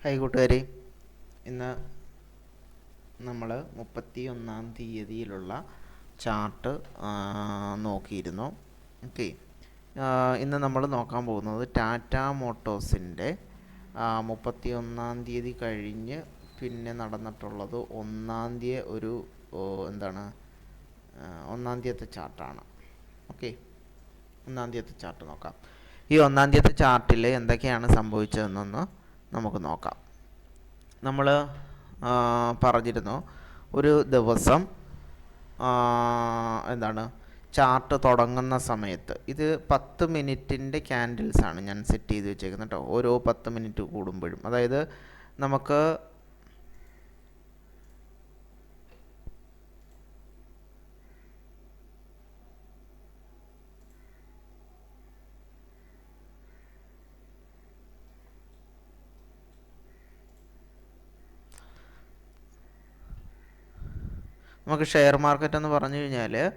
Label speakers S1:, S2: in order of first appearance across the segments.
S1: Hi കൂട്ടുകാരെ ഇന്ന് നമ്മൾ മുപ്പത്തി ഒന്നാം തീയതിയിലുള്ള ചാർട്ട് നോക്കിയിരുന്നു. ഓക്കെ. ഇന്ന് നമ്മൾ നോക്കാൻ പോകുന്നത് ടാറ്റ മോട്ടോഴ്സിന്റെ മുപ്പത്തി ഒന്നാം തീയതി കഴിഞ്ഞ് പിന്നെ നടന്നിട്ടുള്ളത് ഒന്നാം തീയതി ഒരു എന്താണ് ഒന്നാം തീയത്തെ ചാർട്ടാണ്. ഓക്കെ. ഒന്നാം തീയത്തെ ചാർട്ട് നോക്കാം. ഈ ഒന്നാം തീയതി ചാർട്ടിൽ എന്തൊക്കെയാണ് സംഭവിച്ചതെന്നൊന്ന് നമുക്ക് നോക്കാം. നമ്മൾ പറഞ്ഞിരുന്നു ഒരു ദിവസം എന്താണ് ചാർട്ട് തുടങ്ങുന്ന സമയത്ത് ഇത് പത്ത് മിനിറ്റിന്റെ ക്യാൻഡിൽസാണ് ഞാൻ സെറ്റ് ചെയ്ത് വെച്ചേക്കുന്നത് കേട്ടോ ഓരോ പത്ത് മിനിറ്റ് കൂടുമ്പോഴും. അതായത് നമുക്ക് നമുക്ക് ഷെയർ മാർക്കറ്റ് എന്ന് പറഞ്ഞു കഴിഞ്ഞാൽ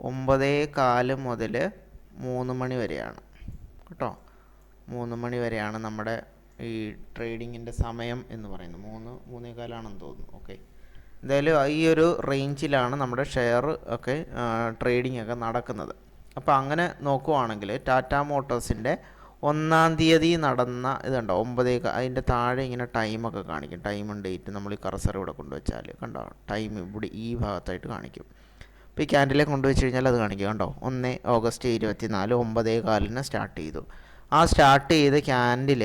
S1: ഒമ്പതേ കാൽ മുതൽ മൂന്ന് മണി വരെയാണ്. കേട്ടോ? മൂന്ന് മണി വരെയാണ് നമ്മുടെ ഈ ട്രേഡിങ്ങിന്റെ സമയം എന്ന് പറയുന്നത്. മൂന്ന് മൂന്നേ കാലാണെന്ന് തോന്നുന്നു. ഓക്കെ എന്തായാലും ഈ ഒരു റേഞ്ചിലാണ് നമ്മുടെ ഷെയർ ഒക്കെ ട്രേഡിംഗ് ഒക്കെ നടക്കുന്നത്. അപ്പോൾ അങ്ങനെ നോക്കുവാണെങ്കിൽ ടാറ്റ മോട്ടോഴ്സിന്റെ ഒന്നാം തീയതി നടന്ന ഇതുണ്ടോ? ഒമ്പതേ അതിന്റെ താഴെ ഇങ്ങനെ ടൈമൊക്കെ കാണിക്കും. ടൈമും ഡേറ്റ് നമ്മൾ ഈ കറസർ ഇവിടെ കൊണ്ടുവച്ചാൽ കണ്ടോ? ടൈം ഇവിടെ ഈ ഭാഗത്തായിട്ട് കാണിക്കും. അപ്പോൾ ഈ ക്യാൻഡിലെ കൊണ്ടുവച്ച് കഴിഞ്ഞാൽ അത് കാണിക്കും. കണ്ടോ? ഒന്ന് ഓഗസ്റ്റ് ഇരുപത്തി നാല് ഒമ്പതേ കാലിന് സ്റ്റാർട്ട് ചെയ്തു. ആ സ്റ്റാർട്ട് ചെയ്ത ക്യാൻഡിൽ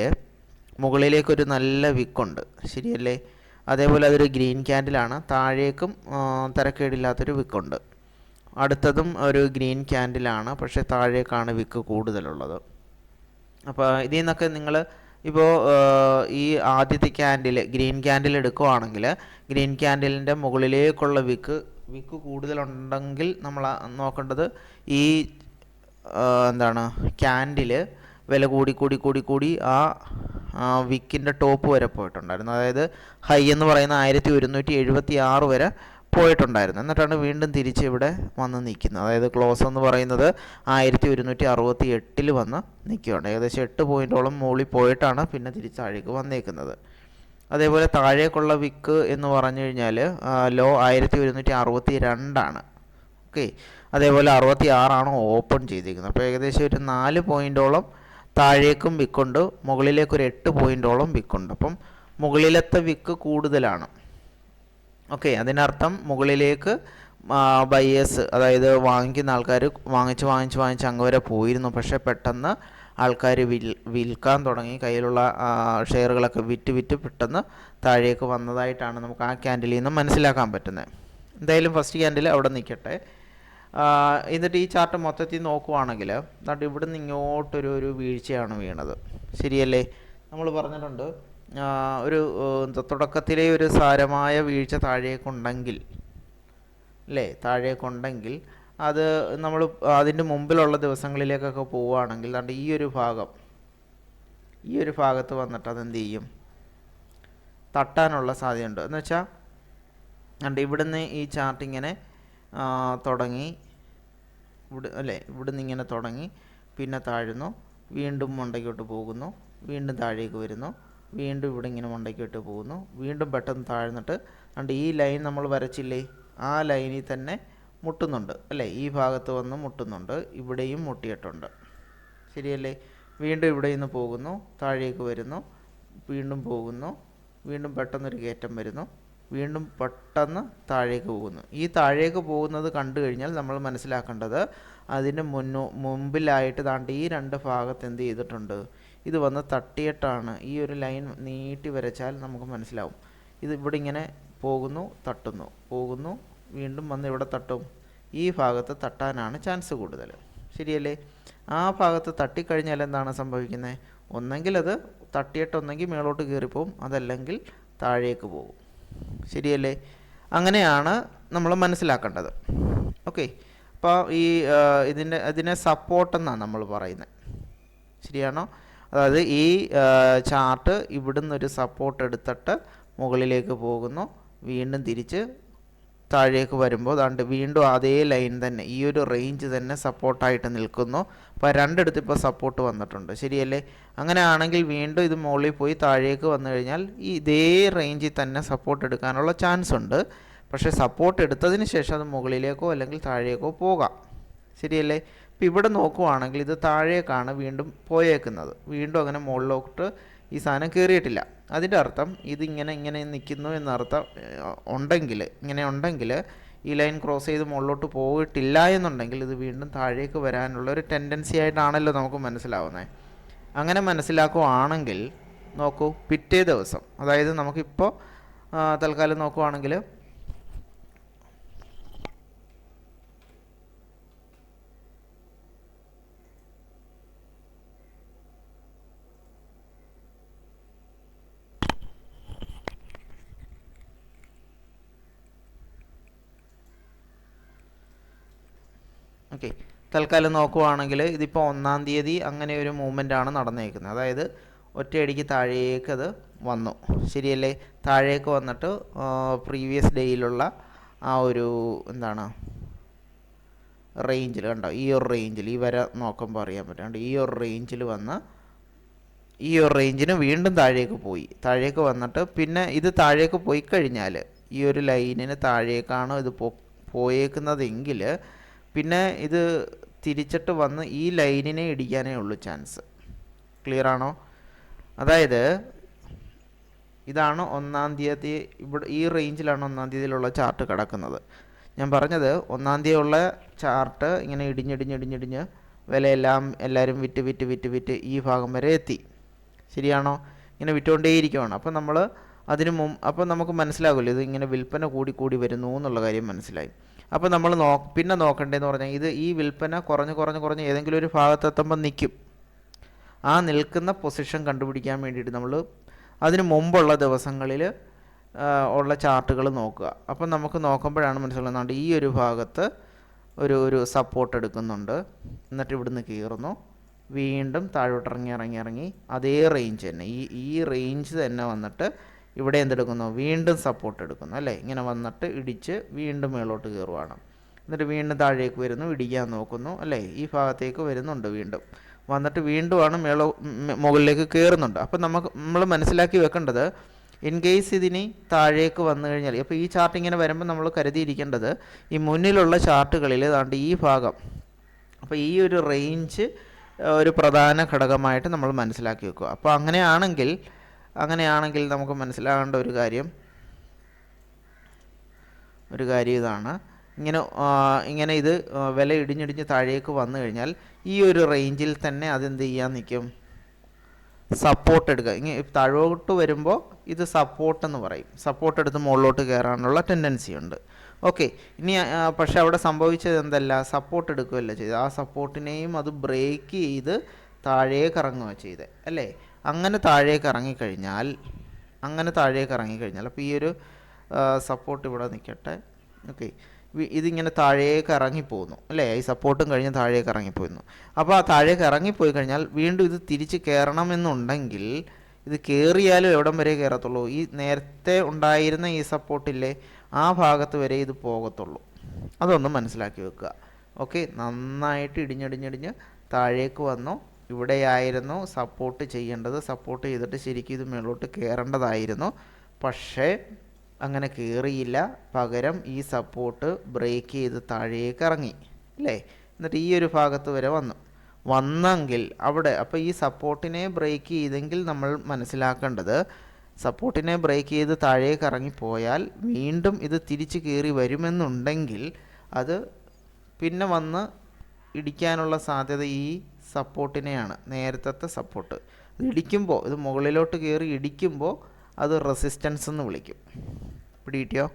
S1: മുകളിലേക്കൊരു നല്ല വിക്കുണ്ട് ശരിയല്ലേ? അതേപോലെ അതൊരു ഗ്രീൻ ക്യാൻഡിലാണ് താഴേക്കും തരക്കേടില്ലാത്തൊരു വിക്കുണ്ട് അടുത്തതും ഒരു ഗ്രീൻ ക്യാൻഡിലാണ് പക്ഷേ താഴേക്കാണ് വിക്ക് കൂടുതലുള്ളത്. അപ്പോൾ ഇതിൽ നിന്നൊക്കെ നിങ്ങൾ ഇപ്പോൾ ഈ ആദ്യത്തെ ക്യാൻഡിൽ ഗ്രീൻ ക്യാൻഡിൽ എടുക്കുവാണെങ്കിൽ ഗ്രീൻ ക്യാൻഡിലിന്റെ മുകളിലേക്കുള്ള വിക്ക് വിക്ക് കൂടുതലുണ്ടെങ്കിൽ നമ്മൾ നോക്കേണ്ടത് ഈ എന്താണ് ക്യാൻഡിൽ വില കൂടി കൂടി കൂടി കൂടി ആ വിക്കിന്റെ ടോപ്പ് വരെ പോയിട്ടുണ്ടായിരുന്നു. അതായത് ഹൈ എന്ന് പറയുന്ന ആയിരത്തി ഒരുന്നൂറ്റി എഴുപത്തി ആറ് വരെ പോയിട്ടുണ്ടായിരുന്നു. എന്നിട്ടാണ് വീണ്ടും തിരിച്ച് ഇവിടെ വന്ന് നിൽക്കുന്നത്. അതായത് ക്ലോസ് എന്ന് പറയുന്നത് ആയിരത്തി ഒരുന്നൂറ്റി അറുപത്തി എട്ടിൽ വന്ന് നിൽക്കുകയാണ്. ഏകദേശം എട്ട് പോയിന്റോളം മുകളിൽ പോയിട്ടാണ് പിന്നെ തിരിച്ച് താഴേക്ക് വന്നേക്കുന്നത്. അതേപോലെ താഴേക്കുള്ള വിക്ക് എന്ന് പറഞ്ഞു കഴിഞ്ഞാൽ ലോ ആയിരത്തി ഒരുന്നൂറ്റി അറുപത്തി രണ്ടാണ് ഓക്കെ. അതേപോലെ അറുപത്തി ആറാണ് ഓപ്പൺ ചെയ്തിരിക്കുന്നത്. അപ്പോൾ ഏകദേശം ഒരു നാല് പോയിന്റോളം താഴേക്കും വിക്കുണ്ട്. മുകളിലേക്ക് ഒരു എട്ട് പോയിന്റോളം വിക്കുണ്ട്. അപ്പം മുകളിലത്തെ വിക്ക് കൂടുതലാണ്. ഓക്കെ അതിനർത്ഥം മുകളിലേക്ക് ബയേഴ്സ് അതായത് വാങ്ങിക്കുന്ന ആൾക്കാർ വാങ്ങിച്ച് വാങ്ങിച്ച് വാങ്ങിച്ച് അങ്ങ് വരെ പോയിരുന്നു. പക്ഷേ പെട്ടെന്ന് ആൾക്കാർ വിൽ വിൽക്കാൻ തുടങ്ങി. കയ്യിലുള്ള ഷെയറുകളൊക്കെ വിറ്റ് വിറ്റ് പെട്ടെന്ന് താഴേക്ക് വന്നതായിട്ടാണ് നമുക്ക് ആ ക്യാൻഡിൽ നിന്ന് മനസ്സിലാക്കാൻ പറ്റുന്നത് എന്തായാലും ഫസ്റ്റ് ക്യാൻഡിൽ അവിടെ നിൽക്കട്ടെ. എന്നിട്ട് ഈ ചാർട്ട് മൊത്തത്തിൽ നോക്കുവാണെങ്കിൽ എന്നിട്ട് ഇവിടുന്ന് ഇങ്ങോട്ടൊരു ഒരു വീഴ്ചയാണ് വീണത്. ശരിയല്ലേ? നമ്മൾ പറഞ്ഞിട്ടുണ്ട്. ഒരു തുടക്കത്തിലെ ഒരു സാരമായ വീഴ്ച താഴേക്കുണ്ടെങ്കിൽ അല്ലേ താഴേക്കുണ്ടെങ്കിൽ അത് നമ്മൾ അതിന്റെ മുമ്പിലുള്ള ദിവസങ്ങളിലേക്കൊക്കെ പോവുകയാണെങ്കിൽ അതുകൊണ്ട് ഈ ഒരു ഭാഗം ഈ ഒരു ഭാഗത്ത് വന്നിട്ട് അതെന്ത് ചെയ്യും? തട്ടാനുള്ള സാധ്യതയുണ്ട്. എന്ന് വെച്ചാൽ കണ്ട് ഇവിടുന്ന് ഈ ചാർട്ട് ഇങ്ങനെ തുടങ്ങി ഇവിടെ അല്ലേ ഇവിടുന്ന് ഇങ്ങനെ തുടങ്ങി പിന്നെ താഴുന്നു വീണ്ടും മുണ്ടയ്ക്കോട്ട് പോകുന്നു വീണ്ടും താഴേക്ക് വരുന്നു. വീണ്ടും ഇവിടെ ഇങ്ങനെ മണ്ടയ്ക്കിട്ട് പോകുന്നു. വീണ്ടും പെട്ടെന്ന് താഴ്ന്നിട്ട് അതുകൊണ്ട് ഈ ലൈൻ നമ്മൾ വരച്ചില്ലേ? ആ ലൈനിൽ തന്നെ മുട്ടുന്നുണ്ട്. അല്ലേ? ഈ ഭാഗത്ത് വന്ന് മുട്ടുന്നുണ്ട്. ഇവിടെയും മുട്ടിയിട്ടുണ്ട്. ശരിയല്ലേ? വീണ്ടും ഇവിടെ നിന്ന് പോകുന്നു. താഴേക്ക് വരുന്നു. വീണ്ടും പോകുന്നു. വീണ്ടും പെട്ടെന്നൊരു കയറ്റം വരുന്നു. വീണ്ടും പെട്ടെന്ന് താഴേക്ക് പോകുന്നു. ഈ താഴേക്ക് പോകുന്നത് കണ്ടു കഴിഞ്ഞാൽ നമ്മൾ മനസ്സിലാക്കേണ്ടത് അതിന് മുന്നോ മുമ്പിലായിട്ട് താണ്ട് ഈ രണ്ട് ഭാഗത്ത് എന്ത് ചെയ്തിട്ടുണ്ട്? ഇത് വന്ന് തട്ടിയിട്ടാണ് ഈ ഒരു ലൈൻ നീട്ടി വരച്ചാൽ നമുക്ക് മനസ്സിലാവും. ഇത് ഇവിടെ ഇങ്ങനെ പോകുന്നു തട്ടുന്നു. പോകുന്നു വീണ്ടും വന്ന് ഇവിടെ തട്ടും? ഈ ഭാഗത്ത് തട്ടാനാണ് ചാൻസ് കൂടുതൽ. ശരിയല്ലേ? ആ ഭാഗത്ത് തട്ടിക്കഴിഞ്ഞാൽ എന്താണ് സംഭവിക്കുന്നത്? ഒന്നെങ്കിൽ അത് തട്ടിയിട്ടൊന്നെങ്കിൽ മേളോട്ട് കയറിപ്പോവും അതല്ലെങ്കിൽ താഴേക്ക് പോകും. ശരിയല്ലേ? അങ്ങനെയാണ് നമ്മൾ മനസ്സിലാക്കേണ്ടത്. ഓക്കെ. അപ്പോൾ ഈ ഇതിന്റെ ഇതിനെ സപ്പോർട്ട് എന്നാണ് നമ്മൾ പറയുന്നത്. ശരിയാണോ? അതായത് ഈ ചാർട്ട് ഇവിടുന്ന് ഒരു സപ്പോർട്ട് എടുത്തിട്ട് മുകളിലേക്ക് പോകുന്നു. വീണ്ടും തിരിച്ച് താഴേക്ക് വരുമ്പോൾ അതുകൊണ്ട് വീണ്ടും അതേ ലൈൻ തന്നെ ഈ ഒരു റേഞ്ച് തന്നെ സപ്പോർട്ടായിട്ട് നിൽക്കുന്നു. അപ്പോൾ രണ്ടിടത്ത് ഇപ്പോൾ സപ്പോർട്ട് വന്നിട്ടുണ്ട്. ശരിയല്ലേ? അങ്ങനെയാണെങ്കിൽ വീണ്ടും ഇത് മുകളിൽ പോയി താഴേക്ക് വന്നു കഴിഞ്ഞാൽ ഈ ഇതേ റേഞ്ചിൽ തന്നെ സപ്പോർട്ട് എടുക്കാനുള്ള ചാൻസ് ഉണ്ട്. പക്ഷേ സപ്പോർട്ട് എടുത്തതിന് ശേഷം അത് മുകളിലേക്കോ അല്ലെങ്കിൽ താഴേക്കോ പോകാം. ശരിയല്ലേ? ഇപ്പോൾ ഇവിടെ നോക്കുവാണെങ്കിൽ ഇത് താഴേക്കാണ് വീണ്ടും പോയേക്കുന്നത്. വീണ്ടും അങ്ങനെ മുകളിലോട്ട് ഈ സാധനം കയറിയിട്ടില്ല. അതിന്റെ അർത്ഥം ഇതിങ്ങനെ ഇങ്ങനെ നിൽക്കുന്നു എന്നർത്ഥം ഉണ്ടെങ്കിൽ ഇങ്ങനെ ഉണ്ടെങ്കിൽ ഈ ലൈൻ ക്രോസ് ചെയ്ത് മുകളിലോട്ട് പോയിട്ടില്ല എന്നുണ്ടെങ്കിൽ ഇത് വീണ്ടും താഴേക്ക് വരാനുള്ള ഒരു ടെൻഡൻസി ആയിട്ടാണല്ലോ നമുക്ക് മനസ്സിലാവുന്നത് അങ്ങനെ മനസ്സിലാക്കുവാണെങ്കിൽ നോക്കൂ പിറ്റേ ദിവസം അതായത് നമുക്കിപ്പോൾ തൽക്കാലം നോക്കുവാണെങ്കിൽ ഓക്കെ തൽക്കാലം നോക്കുവാണെങ്കിൽ ഇതിപ്പോൾ ഒന്നാം തീയതി അങ്ങനെ ഒരു മൂവ്മെന്റ് ആണ് നടന്നേക്കുന്നത്. അതായത് ഒറ്റയടിക്ക് താഴേക്ക് അത് വന്നു. ശരിയല്ലേ? താഴേക്ക് വന്നിട്ട് പ്രീവിയസ് ഡേയിലുള്ള ആ ഒരു എന്താണ്? റേഞ്ചിൽ കണ്ടോ? ഈ ഒരു റേഞ്ചിൽ ഈ വര നോക്കുമ്പോൾ അറിയാൻ പറ്റും ഈ ഒരു റേഞ്ചിൽ വന്ന് ഈ ഒരു റേഞ്ചിന് വീണ്ടും താഴേക്ക് പോയി. താഴേക്ക് വന്നിട്ട് പിന്നെ ഇത് താഴേക്ക് പോയി കഴിഞ്ഞാൽ ഈ ഒരു ലൈനിന് താഴേക്കാണ് ഇത് പോ പോയേക്കുന്നതെങ്കിൽ പിന്നെ ഇത് തിരിച്ചിട്ട് വന്ന് ഈ ലൈനിനെ ഇടിക്കാനേ ഉള്ളൂ ചാൻസ്. ക്ലിയർ ആണോ? അതായത് ഇതാണ് ഒന്നാം തീയതി ഇവിടെ ഈ റേഞ്ചിലാണ് ഒന്നാം തീയതിയിലുള്ള ചാർട്ട് കിടക്കുന്നത്. ഞാൻ പറഞ്ഞത് ഒന്നാം തീയതി ഉള്ള ചാർട്ട് ഇങ്ങനെ ഇടിഞ്ഞിടിഞ്ഞിടിഞ്ഞിടിഞ്ഞ് വിലയെല്ലാം എല്ലാവരും വിറ്റ് വിറ്റ് വിറ്റ് വിറ്റ് ഈ ഭാഗം വരെ എത്തി. ശരിയാണോ? ഇങ്ങനെ വിറ്റുകൊണ്ടേയിരിക്കുവാണ്. അപ്പോൾ നമ്മൾ അതിന് മുമ്പ് അപ്പോൾ നമുക്ക് മനസ്സിലാകുമല്ലോ ഇത് ഇങ്ങനെ വിൽപ്പന കൂടി കൂടി വരുന്നു എന്നുള്ള കാര്യം മനസ്സിലായി. അപ്പോൾ നമ്മൾ നോ പിന്നെ നോക്കേണ്ടതെന്ന് പറഞ്ഞാൽ ഇത് ഈ വിൽപ്പന കുറഞ്ഞ് കുറഞ്ഞ് കുറഞ്ഞ് ഏതെങ്കിലും ഒരു ഭാഗത്തെത്തുമ്പോൾ നിൽക്കും ആ നിൽക്കുന്ന പൊസിഷൻ കണ്ടുപിടിക്കാൻ വേണ്ടിയിട്ട് നമ്മൾ അതിന് മുമ്പുള്ള ദിവസങ്ങളിൽ ഉള്ള ചാർട്ടുകൾ നോക്കുക. അപ്പം നമുക്ക് നോക്കുമ്പോഴാണ് മനസ്സിലാകുന്നത് ഈ ഒരു ഭാഗത്ത് ഒരു ഒരു സപ്പോർട്ട് എടുക്കുന്നുണ്ട്. എന്നിട്ട് ഇവിടുന്ന് കീറുന്നു. വീണ്ടും താഴോട്ട് ഇറങ്ങി ഇറങ്ങി ഇറങ്ങി അതേ റേഞ്ച് തന്നെ. ഈ ഈ റേഞ്ച് തന്നെ വന്നിട്ട് ഇവിടെ എന്തെടുക്കുന്നു? വീണ്ടും സപ്പോർട്ട് എടുക്കുന്നു അല്ലേ? ഇങ്ങനെ വന്നിട്ട് ഇടിച്ച് വീണ്ടും മേളോട്ട് കയറുവാണ്. എന്നിട്ട് വീണ്ടും താഴേക്ക് വരുന്നു ഇടിക്കാൻ നോക്കുന്നു അല്ലേ? ഈ ഭാഗത്തേക്ക് വരുന്നുണ്ട് വീണ്ടും. വന്നിട്ട് വീണ്ടുമാണ് മേള മുകളിലേക്ക് കയറുന്നുണ്ട്. അപ്പം നമുക്ക് നമ്മൾ മനസ്സിലാക്കി വെക്കേണ്ടത് ഇൻ കേസ് ഇതിനി താഴേക്ക് വന്നു കഴിഞ്ഞാൽ അപ്പോൾ ഈ ചാർട്ട് ഇങ്ങനെ വരുമ്പോൾ നമ്മൾ കരുതിയിരിക്കേണ്ടത് ഈ മുന്നിലുള്ള ചാർട്ടുകളിൽ ഏതാണ്ട് ഈ ഭാഗം അപ്പോൾ ഈ ഒരു റേഞ്ച് ഒരു പ്രധാന ഘടകമായിട്ട് നമ്മൾ മനസ്സിലാക്കി വെക്കുക. അപ്പോൾ അങ്ങനെയാണെങ്കിൽ അങ്ങനെയാണെങ്കിൽ നമുക്ക് മനസ്സിലാകേണ്ട ഒരു കാര്യം ഒരു കാര്യം ഇതാണ്. ഇങ്ങനെ ഇങ്ങനെ ഇത് വില ഇടിഞ്ഞിടിഞ്ഞ് താഴേക്ക് വന്നു കഴിഞ്ഞാൽ ഈ ഒരു റേഞ്ചിൽ തന്നെ അതെന്ത് ചെയ്യാൻ നിൽക്കും സപ്പോർട്ട് എടുക്കുക. ഇങ്ങനെ താഴോട്ട് വരുമ്പോൾ ഇത് സപ്പോർട്ട് എന്ന് പറയും. സപ്പോർട്ട് എടുത്ത് മുകളിലോട്ട് കയറാനുള്ള ടെൻഡൻസി ഉണ്ട്. ഓക്കെ ഇനി പക്ഷേ അവിടെ സംഭവിച്ചത് എന്തല്ല? സപ്പോർട്ട് എടുക്കുകയല്ല ചെയ്തത്. ആ സപ്പോർട്ടിനെയും അത് ബ്രേക്ക് ചെയ്ത് താഴേക്ക് ഇറങ്ങുക ചെയ്തത് അല്ലേ? അങ്ങനെ താഴേക്ക് ഇറങ്ങിക്കഴിഞ്ഞാൽ അങ്ങനെ താഴേക്ക് ഇറങ്ങിക്കഴിഞ്ഞാൽ അപ്പോൾ ഈ ഒരു സപ്പോർട്ട് ഇവിടെ നിൽക്കട്ടെ ഓക്കെ ഇതിങ്ങനെ താഴേക്ക് ഇറങ്ങിപ്പോകുന്നു അല്ലേ? ഈ സപ്പോർട്ടും കഴിഞ്ഞ് താഴേക്ക് ഇറങ്ങിപ്പോയിരുന്നു അപ്പോൾ ആ താഴേക്ക് ഇറങ്ങിപ്പോയി കഴിഞ്ഞാൽ വീണ്ടും ഇത് തിരിച്ച് കയറണമെന്നുണ്ടെങ്കിൽ ഇത് കയറിയാലും എവിടം വരെ കയറത്തുള്ളൂ ഈ നേരത്തെ ഉണ്ടായിരുന്ന ഈ സപ്പോർട്ടില്ലേ ആ ഭാഗത്ത് വരെ ഇത് പോകത്തുള്ളൂ. അതൊന്ന് മനസ്സിലാക്കി വെക്കുക. ഓക്കെ നന്നായിട്ട് ഇടിഞ്ഞടിഞ്ഞടിഞ്ഞ് താഴേക്ക് വന്നു. ഇവിടെയായിരുന്നു സപ്പോർട്ട് ചെയ്യേണ്ടത്. സപ്പോർട്ട് ചെയ്തിട്ട് ശരിക്കും ഇത് മേളോട്ട് കയറേണ്ടതായിരുന്നു പക്ഷേ അങ്ങനെ കയറിയില്ല പകരം ഈ സപ്പോർട്ട് ബ്രേക്ക് ചെയ്ത് താഴേക്ക് ഇറങ്ങി അല്ലേ? എന്നിട്ട് ഈ ഒരു ഭാഗത്ത് വരെ വന്നു. വന്നെങ്കിൽ അവിടെ അപ്പോൾ ഈ സപ്പോർട്ടിനെ ബ്രേക്ക് ചെയ്തെങ്കിൽ നമ്മൾ മനസ്സിലാക്കേണ്ടത് സപ്പോർട്ടിനെ ബ്രേക്ക് ചെയ്ത് താഴേക്ക് ഇറങ്ങിപ്പോയാൽ വീണ്ടും ഇത് തിരിച്ച് കയറി വരുമെന്നുണ്ടെങ്കിൽ അത് പിന്നെ വന്ന് ഇടിക്കാനുള്ള സാധ്യത ഈ സപ്പോർട്ടിനെയാണ് നേരത്തെ സപ്പോർട്ട്. ഇടിക്കുമ്പോൾ ഇത് മുകളിലോട്ട് കയറി ഇടിക്കുമ്പോൾ അത് റെസിസ്റ്റൻസ് എന്ന് വിളിക്കും. പിടികിട്ടിയോ?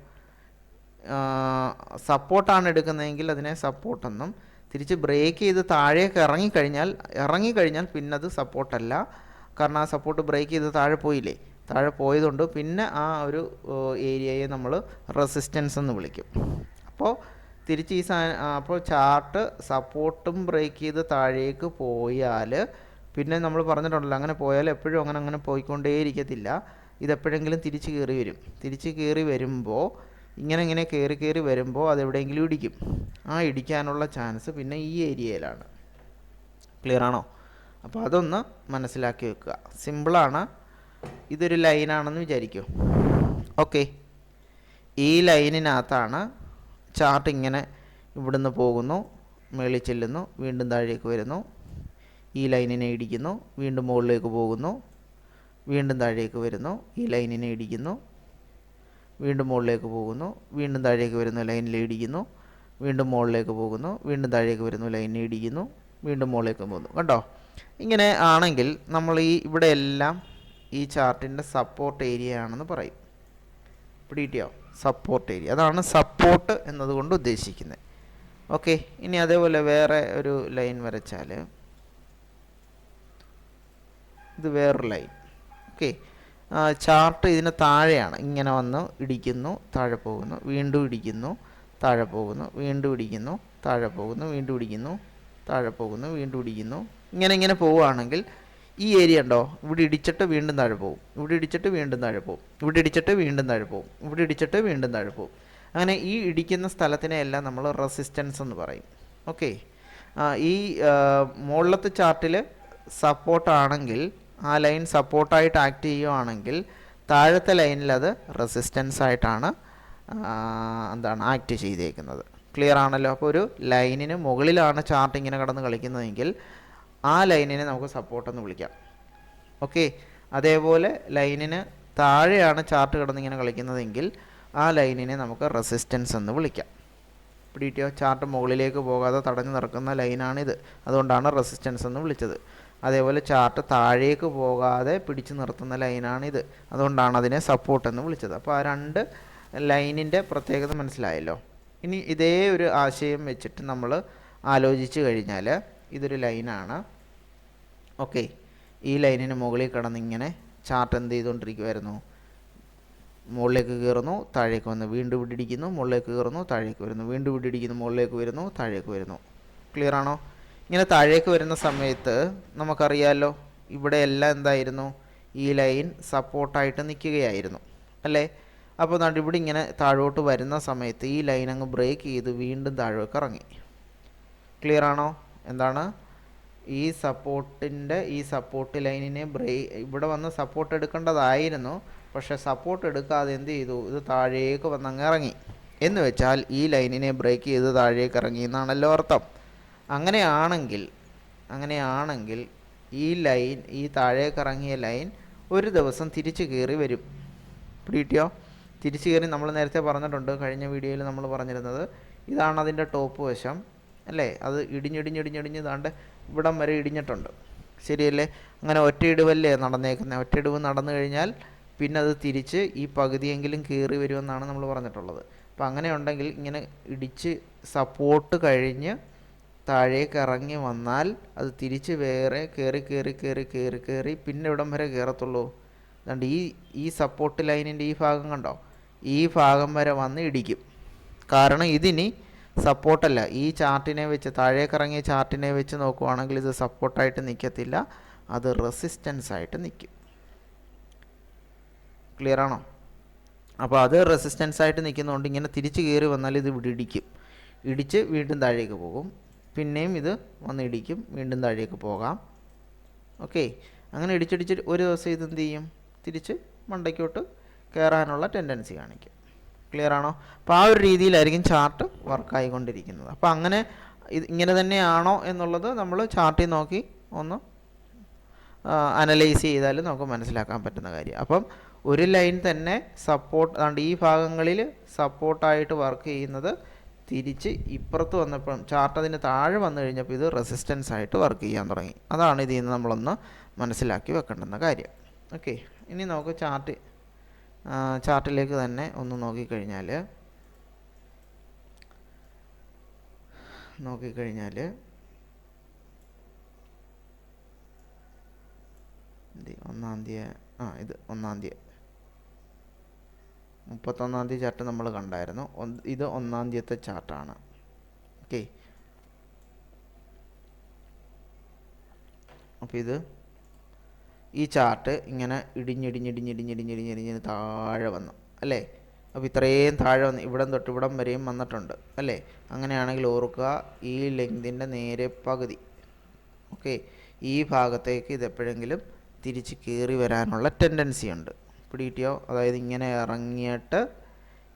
S1: സപ്പോർട്ടാണ് എടുക്കുന്നതെങ്കിൽ അതിനെ സപ്പോർട്ടെന്നും തിരിച്ച് ബ്രേക്ക് ചെയ്ത് താഴേക്ക് ഇറങ്ങിക്കഴിഞ്ഞാൽ ഇറങ്ങിക്കഴിഞ്ഞാൽ പിന്നെ അത് സപ്പോർട്ടല്ല. കാരണം ആ സപ്പോർട്ട് ബ്രേക്ക് ചെയ്ത് താഴെ പോയില്ലേ? താഴെ പോയതുകൊണ്ട് പിന്നെ ആ ഒരു ഏരിയയെ നമ്മൾ റെസിസ്റ്റൻസ് എന്ന് വിളിക്കും. അപ്പോൾ തിരിച്ച് ഈ സാ അപ്പോൾ ചാർട്ട് സപ്പോർട്ടും ബ്രേക്ക് ചെയ്ത് താഴേക്ക് പോയാൽ പിന്നെ നമ്മൾ പറഞ്ഞിട്ടുണ്ടല്ലോ അങ്ങനെ പോയാൽ എപ്പോഴും അങ്ങനെ അങ്ങനെ പോയിക്കൊണ്ടേയിരിക്കത്തില്ല. ഇതെപ്പോഴെങ്കിലും തിരിച്ച് കയറി വരും. തിരിച്ച് കയറി വരുമ്പോൾ ഇങ്ങനെ ഇങ്ങനെ കയറി കയറി വരുമ്പോൾ അതെവിടെയെങ്കിലും ഇടിക്കും. ആ ഇടിക്കാനുള്ള ചാൻസ് പിന്നെ ഈ ഏരിയയിലാണ്. ക്ലിയർ ആണോ? അപ്പോൾ അതൊന്ന് മനസ്സിലാക്കി വെക്കുക. സിമ്പിളാണ്. ഇതൊരു ലൈനാണെന്ന് വിചാരിക്കും. ഓക്കെ. ഈ ലൈനിനകത്താണ് ചാർട്ട് ഇങ്ങനെ ഇവിടുന്ന് പോകുന്നു മേളിൽ ചെല്ലുന്നു വീണ്ടും താഴേക്ക് വരുന്നു ഈ ലൈനിനെ ഇടിക്കുന്നു വീണ്ടും മുകളിലേക്ക് പോകുന്നു വീണ്ടും താഴേക്ക് വരുന്നു ഈ ലൈനിനെ ഇടിക്കുന്നു വീണ്ടും മുകളിലേക്ക് പോകുന്നു വീണ്ടും താഴേക്ക് വരുന്നു ലൈനിൽ ഇടിക്കുന്നു വീണ്ടും മുകളിലേക്ക് പോകുന്നു വീണ്ടും താഴേക്ക് വരുന്നു ലൈനിനെ ഇടിക്കുന്നു വീണ്ടും മുകളിലേക്ക് പോകുന്നു. കണ്ടോ? ഇങ്ങനെ ആണെങ്കിൽ നമ്മൾ ഈ ഇവിടെ എല്ലാം ഈ ചാർട്ടിന്റെ സപ്പോർട്ട് ഏരിയ ആണെന്ന് പറയും. പിടികിട്ടിയോ? സപ്പോർട്ട് ഏരിയ അതാണ് സപ്പോർട്ട് എന്നതുകൊണ്ട് ഉദ്ദേശിക്കുന്നത്. ഓക്കെ ഇനി അതേപോലെ വേറെ ഒരു ലൈൻ വരച്ചാൽ ഇത് വേറൊരു ലൈൻ ഓക്കെ ചാർട്ട് ഇതിന് താഴെയാണ്. ഇങ്ങനെ വന്ന് ഇടിക്കുന്നു താഴെ പോകുന്നു വീണ്ടും ഇടിക്കുന്നു താഴെ പോകുന്നു വീണ്ടും ഇടിക്കുന്നു താഴെ പോകുന്നു വീണ്ടും ഇടിക്കുന്നു താഴെ പോകുന്നു വീണ്ടും ഇടിക്കുന്നു. ഇങ്ങനെ ഇങ്ങനെ പോവുകയാണെങ്കിൽ ഈ ഏരിയ ഉണ്ടോ? ഇവിടെ ഇടിച്ചിട്ട് വീണ്ടും താഴെ പോകും ഇവിടെ ഇടിച്ചിട്ട് വീണ്ടും താഴെ പോകും ഇവിടെ ഇടിച്ചിട്ട് വീണ്ടും താഴെ പോകും ഇവിടെ ഇടിച്ചിട്ട് വീണ്ടും താഴെ പോകും അങ്ങനെ ഈ ഇടിക്കുന്ന സ്ഥലത്തിനെ എല്ലാം നമ്മൾ റെസിസ്റ്റൻസ് എന്ന് പറയും. ഓക്കെ ഈ മുകളിലത്തെ ചാർട്ടിൽ സപ്പോർട്ടാണെങ്കിൽ ആ ലൈൻ സപ്പോർട്ടായിട്ട് ആക്ട് ചെയ്യുവാണെങ്കിൽ താഴത്തെ ലൈനിൽ അത് റെസിസ്റ്റൻസ് ആയിട്ടാണ് എന്താണ് ആക്ട് ചെയ്തേക്കുന്നത്. ക്ലിയർ ആണല്ലോ? അപ്പോൾ ഒരു ലൈനിന് മുകളിലാണ് ചാർട്ട് ഇങ്ങനെ കടന്ന് കളിക്കുന്നതെങ്കിൽ ആ ലൈനിനെ നമുക്ക് സപ്പോർട്ടെന്ന് വിളിക്കാം. ഓക്കെ അതേപോലെ ലൈനിന് താഴെയാണ് ചാർട്ട് കിടന്നിങ്ങനെ കളിക്കുന്നതെങ്കിൽ ആ ലൈനിനെ നമുക്ക് റെസിസ്റ്റൻസ് എന്ന് വിളിക്കാം. പിടിയിട്ടോ ചാർട്ട് മുകളിലേക്ക് പോകാതെ തടഞ്ഞു നിറക്കുന്ന ലൈനാണിത്. അതുകൊണ്ടാണ് റെസിസ്റ്റൻസ് എന്ന് വിളിച്ചത്. അതേപോലെ ചാർട്ട് താഴേക്ക് പോകാതെ പിടിച്ചു നിർത്തുന്ന ലൈനാണിത്. അതുകൊണ്ടാണ് അതിനെ സപ്പോർട്ട് എന്ന് വിളിച്ചത്. അപ്പോൾ ആ രണ്ട് ലൈനിന്റെ പ്രത്യേകത മനസ്സിലായല്ലോ? ഇനി ഇതേ ഒരു ആശയം വെച്ചിട്ട് നമ്മൾ ആലോചിച്ച് കഴിഞ്ഞാൽ ഇതൊരു ലൈനാണ്. ഓക്കെ. ഈ ലൈനിന് മുകളിൽ കിടന്ന് ഇങ്ങനെ ചാർട്ട് എന്ത് ചെയ്തുകൊണ്ടിരിക്കുമായിരുന്നു മുകളിലേക്ക് കയറുന്നു താഴേക്ക് വന്ന് വീണ്ടും വിട്ടിടിക്കുന്നു മുകളിലേക്ക് കയറുന്നു താഴേക്ക് വരുന്നു വീണ്ടും വിട്ടിടിക്കുന്നു മുകളിലേക്ക് വരുന്നു താഴേക്ക് വരുന്നു. ക്ലിയർ ആണോ? ഇങ്ങനെ താഴേക്ക് വരുന്ന സമയത്ത് നമുക്കറിയാമല്ലോ ഇവിടെ എല്ലാം എന്തായിരുന്നു? ഈ ലൈൻ സപ്പോർട്ടായിട്ട് നിൽക്കുകയായിരുന്നു അല്ലേ? അപ്പോൾ ദാണ്ട് ഇവിടെ ഇങ്ങനെ താഴോട്ട് വരുന്ന സമയത്ത് ഈ ലൈൻ അങ്ങ് ബ്രേക്ക് ചെയ്ത് വീണ്ടും താഴേക്ക് ഇറങ്ങി. ക്ലിയർ ആണോ? എന്താണ്? ഈ സപ്പോർട്ടിന്റെ ഈ സപ്പോർട്ട് ലൈനിനെ ബ്രേ ഇവിടെ വന്ന് സപ്പോർട്ട് എടുക്കേണ്ടതായിരുന്നു. പക്ഷേ സപ്പോർട്ട് എടുക്കാതെ എന്ത് ചെയ്തു? ഇത് താഴേക്ക് വന്നങ്ങ് ഇറങ്ങി. എന്ന് വെച്ചാൽ ഈ ലൈനിനെ ബ്രേക്ക് ചെയ്ത് താഴേക്ക് ഇറങ്ങി എന്നാണല്ലോ അർത്ഥം. അങ്ങനെയാണെങ്കിൽ അങ്ങനെയാണെങ്കിൽ ഈ ലൈൻ ഈ താഴേക്ക് ഇറങ്ങിയ ലൈൻ ഒരു ദിവസം തിരിച്ചു കയറി വരും. പിടിയിട്ടിയോ തിരിച്ചു കയറി നമ്മൾ നേരത്തെ പറഞ്ഞിട്ടുണ്ട് കഴിഞ്ഞ വീഡിയോയിൽ നമ്മൾ പറഞ്ഞിരുന്നത്. ഇതാണ് അതിന്റെ ടോപ്പ് വശം അല്ലേ? അത് ഇടിഞ്ഞിടിഞ്ഞിടിഞ്ഞിടിഞ്ഞ് താണ്ട് ഇവിടം വരെ ഇടിഞ്ഞിട്ടുണ്ട്. ശരിയല്ലേ? അങ്ങനെ ഒറ്റ ഇടിവല്ലേ നടന്നേക്കുന്നത് ഒറ്റ ഇടിവ് നടന്നു കഴിഞ്ഞാൽ പിന്നെ അത് തിരിച്ച് ഈ പകുതിയെങ്കിലും കയറി വരുമെന്നാണ് നമ്മൾ പറഞ്ഞിട്ടുള്ളത്. അപ്പോൾ അങ്ങനെ ഉണ്ടെങ്കിൽ ഇങ്ങനെ ഇടിച്ച് സപ്പോർട്ട് കഴിഞ്ഞ് താഴേക്ക് ഇറങ്ങി വന്നാൽ അത് തിരിച്ച് വേറെ കയറി കയറി കയറി കയറി കയറി പിന്നെ ഇവിടം വരെ കയറത്തുള്ളൂ. അതുകൊണ്ട് ഈ ഈ സപ്പോർട്ട് ലൈനിന്റെ ഈ ഭാഗം കണ്ടോ? ഈ ഭാഗം വരെ വന്ന് ഇടിക്കും. കാരണം ഇതിനി സപ്പോർട്ടല്ല. ഈ ചാർട്ടിനെ വെച്ച് താഴേക്കിറങ്ങിയ ചാർട്ടിനെ വെച്ച് നോക്കുവാണെങ്കിൽ ഇത് സപ്പോർട്ടായിട്ട് നിൽക്കത്തില്ല അത് റെസിസ്റ്റൻസ് ആയിട്ട് നിൽക്കും ക്ലിയർ ആണോ അപ്പോൾ അത് റെസിസ്റ്റൻസ് ആയിട്ട് നിൽക്കുന്നതുകൊണ്ട് ഇങ്ങനെ തിരിച്ച് കയറി വന്നാൽ ഇത് ഇവിടെ ഇടിക്കും. ഇടിച്ച് വീണ്ടും താഴേക്ക് പോകും. പിന്നെയും ഇത് വന്ന് ഇടിക്കും. വീണ്ടും താഴേക്ക് പോകാം. ഓക്കെ. അങ്ങനെ ഇടിച്ചിടിച്ച് ഒരു ദിവസം ഇത് എന്ത് ചെയ്യും? തിരിച്ച് മണ്ടയ്ക്കോട്ട് കയറാനുള്ള ടെൻഡൻസി കാണിക്കും. ക്ലിയർ ആണോ? അപ്പോൾ ആ ഒരു രീതിയിലായിരിക്കും ചാർട്ട് വർക്ക് വർക്കായിക്കൊണ്ടിരിക്കുന്നത് അപ്പോൾ അങ്ങനെ ഇത് ഇങ്ങനെ തന്നെയാണോ എന്നുള്ളത് നമ്മൾ ചാർട്ടിൽ നോക്കി ഒന്ന് അനലൈസ് ചെയ്താൽ നമുക്ക് മനസ്സിലാക്കാൻ പറ്റുന്ന കാര്യം. അപ്പം ഒരു ലൈൻ തന്നെ സപ്പോർട്ട് അതുകൊണ്ട് ഈ ഭാഗങ്ങളിൽ സപ്പോർട്ടായിട്ട് വർക്ക് ചെയ്യുന്നത് തിരിച്ച് ഇപ്പുറത്ത് വന്നപ്പം ചാർട്ട് അതിന് താഴെ വന്നു കഴിഞ്ഞപ്പോൾ ഇത് റെസിസ്റ്റൻസ് ആയിട്ട് വർക്ക് ചെയ്യാൻ തുടങ്ങി. അതാണ് ഇതിൽ നിന്ന് നമ്മളൊന്ന് മനസ്സിലാക്കി വെക്കേണ്ടുന്ന കാര്യം. ഓക്കെ ഇനി നമുക്ക് ചാർട്ട് ചാർട്ടിലേക്ക് തന്നെ ഒന്ന് നോക്കിക്കഴിഞ്ഞാൽ നോക്കിക്കഴിഞ്ഞാൽ ഒന്നാം തീയതി ആ ഇത് ഒന്നാം തീയതി മുപ്പത്തൊന്നാം തീയതി ചാർട്ട് നമ്മൾ കണ്ടായിരുന്നു. ഇത് ഒന്നാം തീയത്തെ ചാർട്ടാണ്. ഓക്കെ. അപ്പോൾ ഇത് ഈ ചാർട്ട് ഇങ്ങനെ ഇടിഞ്ഞിടിഞ്ഞിടിഞ്ഞിടിഞ്ഞിടിഞ്ഞിടിഞ്ഞിടിഞ്ഞ് താഴെ വന്നു അല്ലേ? അപ്പോൾ ഇത്രയും താഴെ വന്ന് ഇവിടം തൊട്ട് ഇവിടം വരെയും വന്നിട്ടുണ്ട് അല്ലേ? അങ്ങനെയാണെങ്കിൽ ഓർക്കുക ഈ ലെങ്തിന്റെ നേരെ പകുതി ഓക്കെ? ഈ ഭാഗത്തേക്ക് ഇതെപ്പോഴെങ്കിലും തിരിച്ച് കയറി വരാനുള്ള ടെൻഡൻസി ഉണ്ട്. പിടികിട്ടിയോ? അതായത് ഇങ്ങനെ ഇറങ്ങിയിട്ട്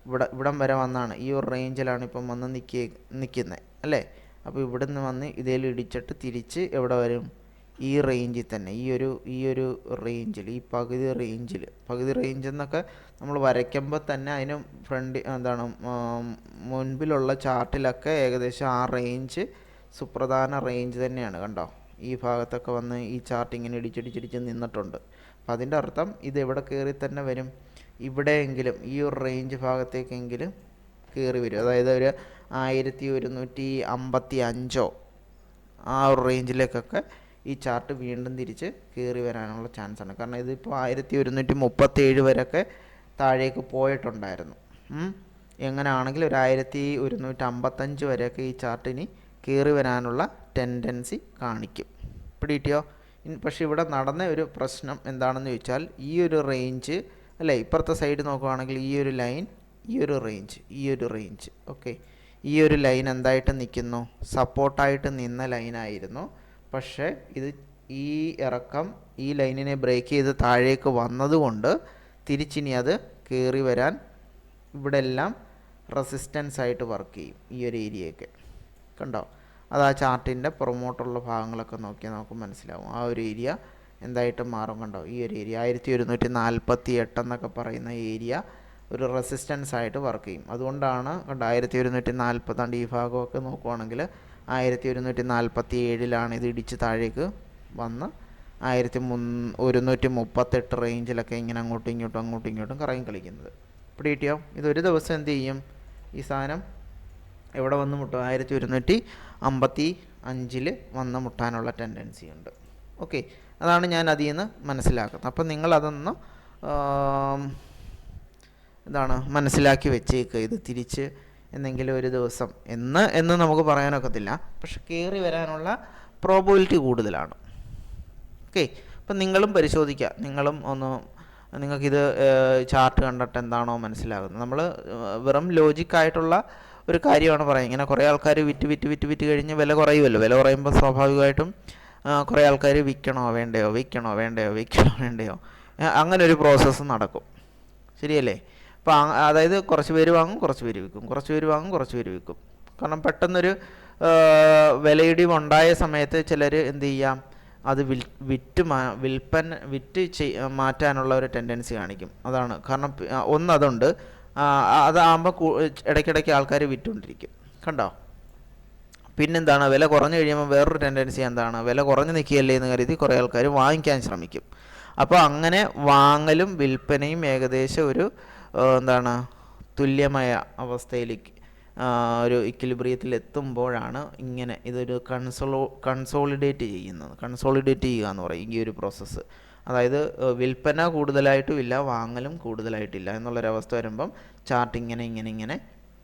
S1: ഇവിടെ ഇവിടം വരെ വന്നാണ്. ഈ ഒരു റേഞ്ചിലാണ് ഇപ്പം വന്ന് നിൽക്കി നിൽക്കുന്നത് അല്ലേ? അപ്പോൾ ഇവിടുന്ന് വന്ന് ഇതിൽ ഇടിച്ചിട്ട് തിരിച്ച് എവിടെ വരും? ഈ റേഞ്ചിൽ തന്നെ ഈ ഒരു ഈ ഒരു റേഞ്ചിൽ ഈ പകുതി റേഞ്ചിൽ പകുതി റേഞ്ച് എന്നൊക്കെ നമ്മൾ വരയ്ക്കുമ്പോൾ തന്നെ അതിന് ഫ്രണ്ട് എന്താണ് മുൻപിലുള്ള ചാർട്ടിലൊക്കെ ഏകദേശം ആ റേഞ്ച് സുപ്രധാന റേഞ്ച് തന്നെയാണ് കണ്ടോ? ഈ ഭാഗത്തൊക്കെ വന്ന് ഈ ചാർട്ട് ഇങ്ങനെ ഇടിച്ചിടിച്ചിടിച്ച് നിന്നിട്ടുണ്ട്. അപ്പം അതിന്റെ അർത്ഥം ഇത് എവിടെ കയറി തന്നെ വരും? ഇവിടെയെങ്കിലും ഈ ഒരു റേഞ്ച് ഭാഗത്തേക്കെങ്കിലും കയറി വരും. അതായത് ഒരു ആയിരത്തി ഒരുന്നൂറ്റി അമ്പത്തി അഞ്ചോ ആ ഒരു റേഞ്ചിലേക്കൊക്കെ ഈ ചാർട്ട് വീണ്ടും തിരിച്ച് കയറി വരാനുള്ള ചാൻസ് ആണ് കാരണം ഇതിപ്പോൾ ആയിരത്തി ഒരുന്നൂറ്റി മുപ്പത്തേഴ് വരെയൊക്കെ താഴേക്ക് പോയിട്ടുണ്ടായിരുന്നു. എങ്ങനെയാണെങ്കിൽ ഒരു ആയിരത്തി ഒരുന്നൂറ്റി അമ്പത്തഞ്ച് വരെയൊക്കെ ഈ ചാർട്ടിന് കയറി വരാനുള്ള ടെൻഡൻസി കാണിക്കും. പിടിയിട്ടിയോ പക്ഷേ ഇവിടെ നടന്ന ഒരു പ്രശ്നം എന്താണെന്ന് ചോദിച്ചാൽ ഈ ഒരു റേഞ്ച് അല്ലേ ഇപ്പുറത്തെ സൈഡ് നോക്കുവാണെങ്കിൽ ഈ ഒരു ലൈൻ ഈ ഒരു റേഞ്ച് ഈ ഒരു റേഞ്ച്. ഓക്കെ. ഈ ഒരു ലൈൻ എന്തായിട്ട് നിൽക്കുന്നു? സപ്പോർട്ടായിട്ട് നിന്ന ലൈനായിരുന്നു. പക്ഷേ ഇത് ഈ ഇറക്കം ഈ ലൈനിനെ ബ്രേക്ക് ചെയ്ത് താഴേക്ക് വന്നതുകൊണ്ട് തിരിച്ചിനി അത് കയറി വരാൻ ഇവിടെ എല്ലാം റെസിസ്റ്റൻസ് ആയിട്ട് വർക്ക് ചെയ്യും ഈ ഒരു ഏരിയയൊക്കെ. കണ്ടോ? അത് ആ ചാർട്ടിന്റെ പുറമോട്ടുള്ള ഭാഗങ്ങളൊക്കെ നോക്കിയാൽ നമുക്ക് മനസ്സിലാവും. ആ ഒരു ഏരിയ എന്തായിട്ട് മാറും കണ്ടോ? ഈ ഒരു ഏരിയ ആയിരത്തി ഒരുന്നൂറ്റി നാൽപ്പത്തി എട്ട് എന്നൊക്കെ പറയുന്ന ഏരിയ ഒരു റെസിസ്റ്റൻസ് ആയിട്ട് വർക്ക് ചെയ്യും. അതുകൊണ്ടാണ് കണ്ടോ? ആയിരത്തി ഒരുന്നൂറ്റി നാൽപ്പത്താണ്ട് ഈ ഭാഗമൊക്കെ നോക്കുവാണെങ്കിൽ ആയിരത്തി ഒരുന്നൂറ്റി നാൽപ്പത്തി ഏഴിലാണ് ഇത് ഇടിച്ച് താഴേക്ക് വന്ന്. ആയിരത്തി മുൻ ഒരുന്നൂറ്റി മുപ്പത്തെട്ട് റേഞ്ചിലൊക്കെ ഇങ്ങനെ അങ്ങോട്ടും ഇങ്ങോട്ടും അങ്ങോട്ടും ഇങ്ങോട്ടും കറങ്ങി കളിക്കുന്നത്. ഇവിടെ കിട്ടിയോ? ഇതൊരു ദിവസം എന്ത് ചെയ്യും? ഈ സാധനം എവിടെ വന്ന് മുട്ടും? ആയിരത്തി ഒരുന്നൂറ്റി അമ്പത്തി അഞ്ചിൽ വന്ന് മുട്ടാനുള്ള ടെൻഡൻസി ഉണ്ട്. ഓക്കെ അതാണ് ഞാൻ അതിൽ നിന്ന് മനസ്സിലാക്കുന്നത്. അപ്പം നിങ്ങളതൊന്ന് ഇതാണ് മനസ്സിലാക്കി വെച്ചേക്കുക ഇത് തിരിച്ച് എന്തെങ്കിലും ഒരു ദിവസം എന്ന് എന്ന് നമുക്ക് പറയാനൊക്കത്തില്ല. പക്ഷെ കയറി വരാനുള്ള പ്രോബിലിറ്റി കൂടുതലാണ്. ഓക്കെ അപ്പം നിങ്ങളും പരിശോധിക്കുക നിങ്ങളും ഒന്ന് നിങ്ങൾക്കിത് ചാർട്ട് കണ്ടിട്ട് എന്താണോ മനസ്സിലാകുന്നത്. നമ്മൾ വെറും ലോജിക്കായിട്ടുള്ള ഒരു കാര്യമാണ് പറയുന്നത്. ഇങ്ങനെ കുറേ ആൾക്കാർ വിറ്റ് വിറ്റ് വിറ്റ് വിറ്റ് കഴിഞ്ഞ് വില കുറയുമല്ലോ. വില കുറയുമ്പോൾ സ്വാഭാവികമായിട്ടും കുറേ ആൾക്കാർ വിൽക്കണോ വേണ്ടയോ വിൽക്കണോ വേണ്ടയോ വിൽക്കണോ വേണ്ടയോ? അങ്ങനെ ഒരു പ്രോസസ്സ് നടക്കും. ശരിയല്ലേ? അപ്പോൾ അതായത് കുറച്ച് പേര് വാങ്ങും കുറച്ച് പേര് വിൽക്കും. കുറച്ച് പേര് വാങ്ങും കുറച്ച് പേര് വിൽക്കും. കാരണം പെട്ടെന്നൊരു വിലയിടിവ് ഉണ്ടായ സമയത്ത് ചിലർ എന്ത് ചെയ്യാം? അത് വിൽ വിറ്റ് മാ വിൽപ്പന വിറ്റ് ചെയ് മാറ്റാനുള്ള ഒരു ടെൻഡൻസി കാണിക്കും. അതാണ്. കാരണം ഒന്ന് അതുണ്ട്. അതാകുമ്പോൾ ഇടയ്ക്കിടയ്ക്ക് ആൾക്കാർ വിറ്റുകൊണ്ടിരിക്കും കണ്ടോ? പിന്നെന്താണ്? വില കുറഞ്ഞു കഴിയുമ്പോൾ വേറൊരു ടെൻഡൻസി എന്താണ്? വില കുറഞ്ഞു നിൽക്കുകയല്ലേ എന്ന് കരുതി കുറേ ആൾക്കാർ വാങ്ങിക്കാൻ ശ്രമിക്കും. അപ്പോൾ അങ്ങനെ വാങ്ങലും വിൽപ്പനയും ഏകദേശം ഒരു എന്താണ് തുല്യമായ അവസ്ഥയിലേക്ക് ഒരു ഇക്വിലിബ്രിയത്തിൽ എത്തുമ്പോഴാണ് ഇങ്ങനെ ഇതൊരു കൺസോളോ കൺസോളിഡേറ്റ് ചെയ്യുന്നത്. കൺസോളിഡേറ്റ് ചെയ്യുക എന്ന് പറയും ഈ ഒരു പ്രോസസ്സ് അതായത് വിൽപ്പന കൂടുതലായിട്ടും ഇല്ല വാങ്ങലും കൂടുതലായിട്ടില്ല എന്നുള്ളൊരവസ്ഥ വരുമ്പം ചാർട്ട് ഇങ്ങനെ ഇങ്ങനെ ഇങ്ങനെ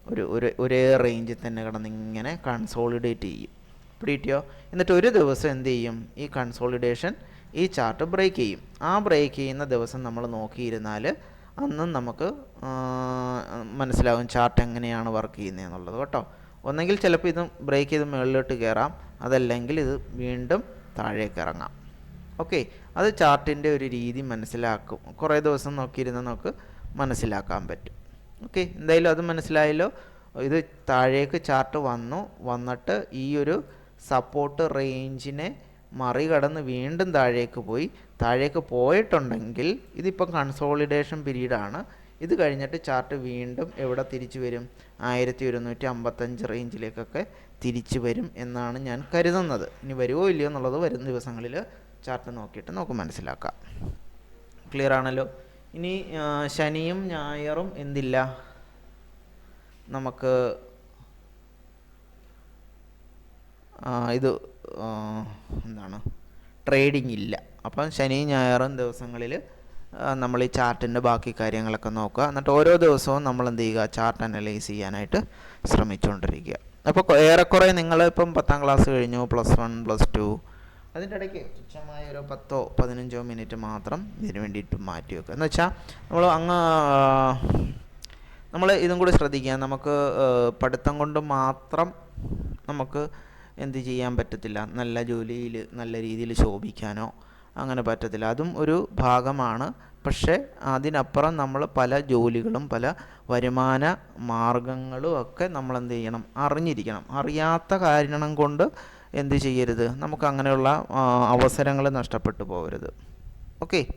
S1: ഒരു ഒരു ഒരേ റേഞ്ചിൽ തന്നെ കിടന്ന് ഇങ്ങനെ കൺസോളിഡേറ്റ് ചെയ്യും. പിടിയിട്ടിയോ എന്നിട്ട് ഒരു ദിവസം എന്ത് ചെയ്യും? ഈ കൺസോളിഡേഷൻ ഈ ചാർട്ട് ബ്രേക്ക് ചെയ്യും. ആ ബ്രേക്ക് ചെയ്യുന്ന ദിവസം നമ്മൾ നോക്കിയിരുന്നാൽ അന്നും നമുക്ക് മനസ്സിലാകും ചാർട്ട് എങ്ങനെയാണ് വർക്ക് ചെയ്യുന്നത് എന്നുള്ളത് കേട്ടോ. ഒന്നെങ്കിൽ ചിലപ്പോൾ ഇത് ബ്രേക്ക് ചെയ്ത് മുകളിലോട്ട് കയറാം അതല്ലെങ്കിൽ ഇത് വീണ്ടും താഴേക്ക് ഇറങ്ങാം. ഓക്കെ. അത് ചാർട്ടിന്റെ ഒരു രീതി മനസ്സിലാക്കും. കുറേ ദിവസം നോക്കിയിരുന്ന് നമുക്ക് മനസ്സിലാക്കാൻ പറ്റും. ഓക്കെ. എന്തായാലും അത് മനസ്സിലായല്ലോ. ഇത് താഴേക്ക് ചാർട്ട് വന്നു. വന്നിട്ട് ഈ ഒരു സപ്പോർട്ട് റേഞ്ചിനെ മറികടന്ന് വീണ്ടും താഴേക്ക് പോയി താഴേക്ക് പോയിട്ടുണ്ടെങ്കിൽ ഇതിപ്പം കൺസോളിഡേഷൻ പീരീഡാണ്. ഇത് കഴിഞ്ഞിട്ട് ചാർട്ട് വീണ്ടും എവിടെ തിരിച്ചു വരും? ആയിരത്തി ഒരുന്നൂറ്റി അമ്പത്തഞ്ച് റേഞ്ചിലേക്കൊക്കെ തിരിച്ചു വരും എന്നാണ് ഞാൻ കരുതുന്നത്. ഇനി വരുമോ ഇല്ലയോ എന്നുള്ളത് വരുന്ന ദിവസങ്ങളിൽ ചാർട്ട് നോക്കിയിട്ട് നമുക്ക് മനസ്സിലാക്കാം. ക്ലിയർ ആണല്ലോ? ഇനി ശനിയും ഞായറും എന്തില്ല? നമുക്ക് ഇത് എന്താണ്? ട്രേഡിംഗ് ഇല്ല. അപ്പം ശനി ഞായറും ദിവസങ്ങളിൽ നമ്മൾ ഈ ചാർട്ടിന്റെ ബാക്കി കാര്യങ്ങളൊക്കെ നോക്കുക. എന്നിട്ട് ഓരോ ദിവസവും നമ്മൾ എന്ത് ചെയ്യുക? ചാർട്ട് അനലൈസ് ചെയ്യാനായിട്ട് ശ്രമിച്ചുകൊണ്ടിരിക്കുക. അപ്പോൾ ഏറെക്കുറെ നിങ്ങൾ ഇപ്പം പത്താം ക്ലാസ് കഴിഞ്ഞു പ്ലസ് വൺ പ്ലസ് ടു അതിന്റെ ഇടയ്ക്ക് തുച്ഛമായ ഒരു പത്തോ പതിനഞ്ചോ മിനിറ്റ് മാത്രം ഇതിന് വേണ്ടിയിട്ട് മാറ്റി വെക്കുക. എന്ന് വെച്ചാൽ നമ്മൾ അങ്ങ് നമ്മൾ ഇതും കൂടി ശ്രദ്ധിക്കുക. നമുക്ക് പഠിത്തം കൊണ്ട് മാത്രം നമുക്ക് എന്ത് ചെയ്യാൻ പറ്റത്തില്ല. നല്ല ജോലിയിൽ നല്ല രീതിയിൽ ശോഭിക്കാനോ അങ്ങനെ പറ്റത്തില്ല. അതും ഒരു ഭാഗമാണ്. പക്ഷേ അതിനപ്പുറം നമ്മൾ പല ജോലികളും പല വരുമാന മാർഗങ്ങളും ഒക്കെ നമ്മൾ എന്ത് ചെയ്യണം? അറിഞ്ഞിരിക്കണം. അറിയാത്ത കാരണം കൊണ്ട് എന്ത് ചെയ്യരുത്? നമുക്ക് അങ്ങനെയുള്ള അവസരങ്ങൾ നഷ്ടപ്പെട്ടു പോകരുത്. ഓക്കെ.